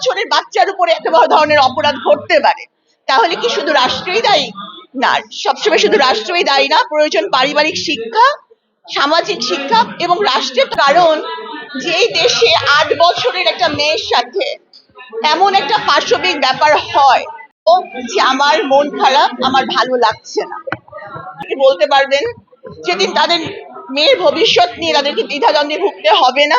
বছরের বাচ্চার উপরে এত বড় ধরনের অপরাধ ঘটতে পারে। তাহলে কি শুধু রাষ্ট্রই দায়ী? না, সবসময় শুধু রাষ্ট্রই দায়ী না, প্রয়োজন পারিবারিক শিক্ষা, সামাজিক শিক্ষা এবং রাষ্ট্রের কারণ যে দেশে আট বছরের একটা মেয়ের সাথে এমন একটা পাশবিক ব্যাপার হয় ও যে আমার মন খারাপ, আমার ভালো লাগছে না। বলতে পারবেন, যেদিন তাদের মেয়ের ভবিষ্যৎ নিয়ে তাদেরকে দ্বিধাদ্বন্দ্বে ভুগতে হবে না।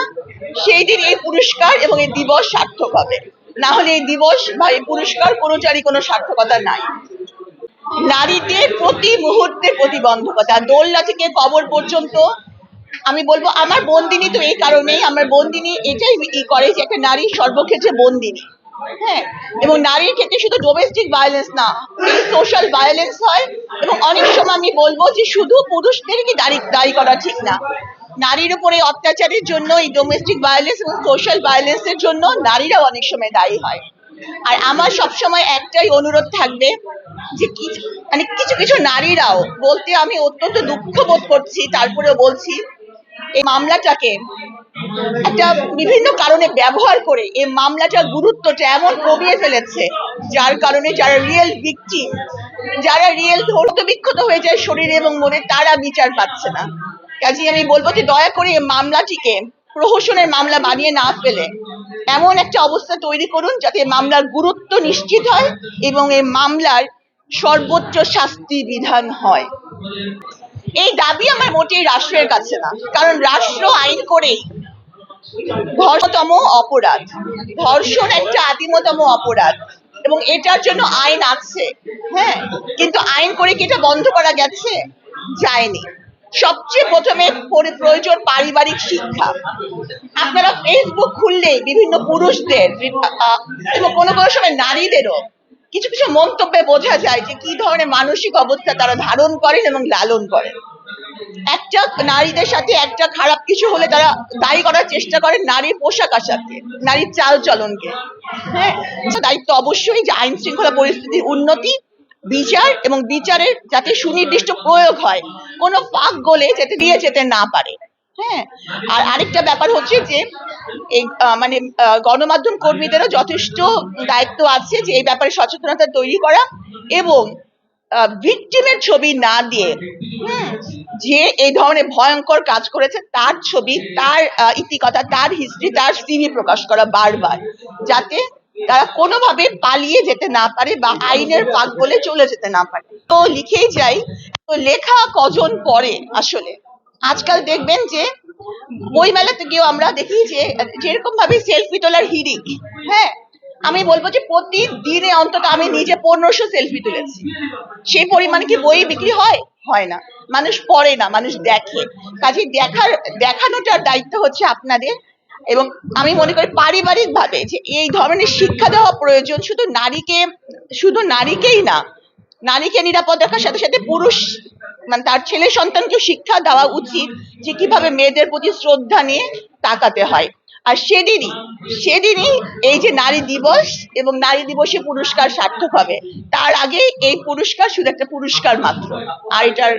সেই দিন এই পুরস্কার এবং এই দিবস সার্থক হবে। না হলে এই দিবস বা এই পুরস্কার কোনোটারই কোনো সার্থকতা নাই। নারীদের প্রতি মুহূর্তে প্রতিবন্ধকতা। দোলনা থেকে কবর পর্যন্ত আমি বলব, আমার বন্দিনী তো এই কারণেই, আমার বন্দিনী এটাই করে যে একটা নারী সর্বক্ষেত্রে বন্দিনী। হ্যাঁ এবং নারীর ক্ষেত্রে শুধু ডোমেস্টিক ভায়োলেন্স না সোশ্যাল ভায়োলেন্স হয়, এবং অনেক সময় আমি বলব যে শুধু পুরুষদেরকে দায়ী করা ঠিক না। নারীর উপরে অত্যাচারের জন্য, এই ডোমেস্টিক ভায়োলেন্স এবং সোশ্যাল ভায়োলেন্সের জন্য নারীরাও অনেক সময় দায়ী হয়। আর আমার সবসময় একটাই অনুরোধ থাকবে যে কিছু মানে কিছু কিছু নারীরাও, বলতে আমি অত্যন্ত দুঃখ বোধ করছি, তারপরেও বলছি, এই মামলাটাকে একটা বিভিন্ন কারণে ব্যবহার করে এই মামলাটার গুরুত্বটা এমন কমিয়ে ফেলেছে, যার কারণে যারা রিয়েল ভিকটিম যারা রিয়েল বিক্ষত হয়ে যায় শরীরে এবং মনে, তারা বিচার পাচ্ছে না। কাজে আমি বলব যে দয়া করে এই মামলাটিকে প্রহসনের মামলা বানিয়ে না ফেলে। এমন একটা অবস্থা তৈরি করুন যাতে মামলার গুরুত্ব নিশ্চিত হয় এবং এই মামলার সর্বোচ্চ শাস্তি বিধান হয়। এই দাবি আমার মোটেই রাষ্ট্রের কাছে না, কারণ রাষ্ট্র আইন করেই অপরাধ। ধর্ষণ একটা আদিমতম অপরাধ। এবং এটার জন্য আইন আছে। হ্যাঁ? কিন্তু আইন করে কি এটা বন্ধ করা গেছে? যায়নি। সবচেয়ে প্রথমে পরি- প্রয়োজন পারিবারিক শিক্ষা। আপনারা ফেসবুক খুললেই বিভিন্ন পুরুষদের এবং কোনো কোনো সময় নারীদেরও কিছু কিছু মন্তব্যে বোঝা যায় যে কি ধরনের মানসিক অবস্থা তারা ধারণ করেন এবং লালন করেন। একটা নারীদের সাথে একটা খারাপ কিছু হলে তারা দায়ী করার চেষ্টা করে নারীর পোশাক আশাককে নারীর চাল চলনকে। হ্যাঁ? দায়িত্ব অবশ্যই যে আইন শৃঙ্খলা পরিস্থিতির উন্নতি, বিচার এবং বিচারের যাতে সুনির্দিষ্ট প্রয়োগ হয়, কোনো ফাঁক গলে যাতে দিয়ে যেতে না পারে। হ্যাঁ? আর আরেকটা ব্যাপার হচ্ছে যে, এই মানে গণমাধ্যম কর্মীদেরও যথেষ্ট দায়িত্ব আছে যে এই ব্যাপারে সচেতনতা তৈরি করা এবং ভিকটিমের ছবি না দিয়ে যে এই ধরনের ভয়ঙ্কর কাজ করেছে তার ছবি তার ইতিকথা তার হিস্ট্রি তার সিভি প্রকাশ করা বারবার যাতে তারা কোনোভাবে পালিয়ে যেতে না পারে বা আইনের ফাঁক বলে চলে যেতে না পারে। তো লিখেই যাই তো লেখা কজন পড়ে আসলে? আজকাল দেখবেন যে বই মেলাতে গিয়েও আমরা দেখি যে যেরকম ভাবে সেলফি তোলার হিড়িক হ্যাঁ আমি বলব যে প্রতিদিনে অন্তত আমি নিজে পনেরোশো সেলফি তুলেছি। সেই পরিমাণে কি বই বিক্রি হয়? হয় না। মানুষ পড়ে না, মানুষ দেখে। কাজে দেখার, দেখানোটার দায়িত্ব হচ্ছে আপনাদের এবং আমি মনে করি পারিবারিক ভাবে যে এই ধরনের শিক্ষা দেওয়া প্রয়োজন শুধু নারীকে, শুধু নারীকেই না, নারীকে নিরাপদ রাখার সাথে সাথে পুরুষ মানে তার ছেলে সন্তানকে শিক্ষা দেওয়া উচিত যে কীভাবে মেয়েদের প্রতি শ্রদ্ধা নিয়ে তাকাতে হয়। আর সেদিনই সেদিনই এই যে নারী দিবস এবং নারী দিবসে পুরস্কার সার্থক হবে। তার আগে এই পুরস্কার শুধু একটা পুরস্কার মাত্র। আর এটার